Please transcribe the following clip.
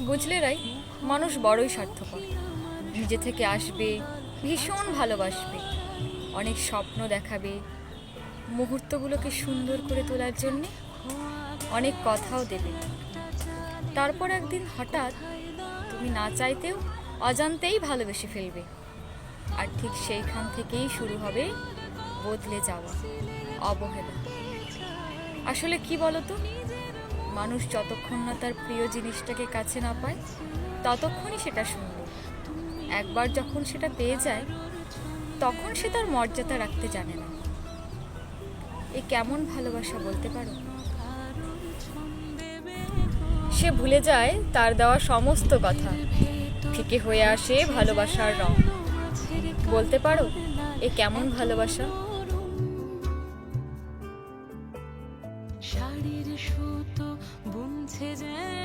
বুঝলে রাই, মানুষ বড়ই স্বার্থপর। নিজে থেকে আসবে, ভীষণ ভালোবাসবে। অনেক স্বপ্ন দেখাবে মুহূর্তগুলোকে সুন্দর করে তোলার জন্যে, অনেক কথাও দেবে। তারপর একদিন হঠাৎ তুমি না চাইতেও অজান্তেই ভালোবেসে ফেলবে। আর ঠিক সেইখান থেকেই শুরু হবে বদলে যাওয়া, অবহেলা। আসলে কি বলতো? মানুষ যতক্ষণ না তার প্রিয় জিনিসটাকে কাছে না পায়, ততক্ষণই সেটা সুন্দর একবার যখন সেটা পেয়ে যায়, তখন সে তার মর্যাদা রাখতে জানে না। এ কেমন ভালোবাসা বলতে পারো? সে ভুলে যায় তার দেওয়া সমস্ত কথা। ফিকে হয়ে আসে ভালোবাসার রং। বলতে পারো, এ কেমন ভালোবাসা? শাড়ির সুতো বুনছে যেন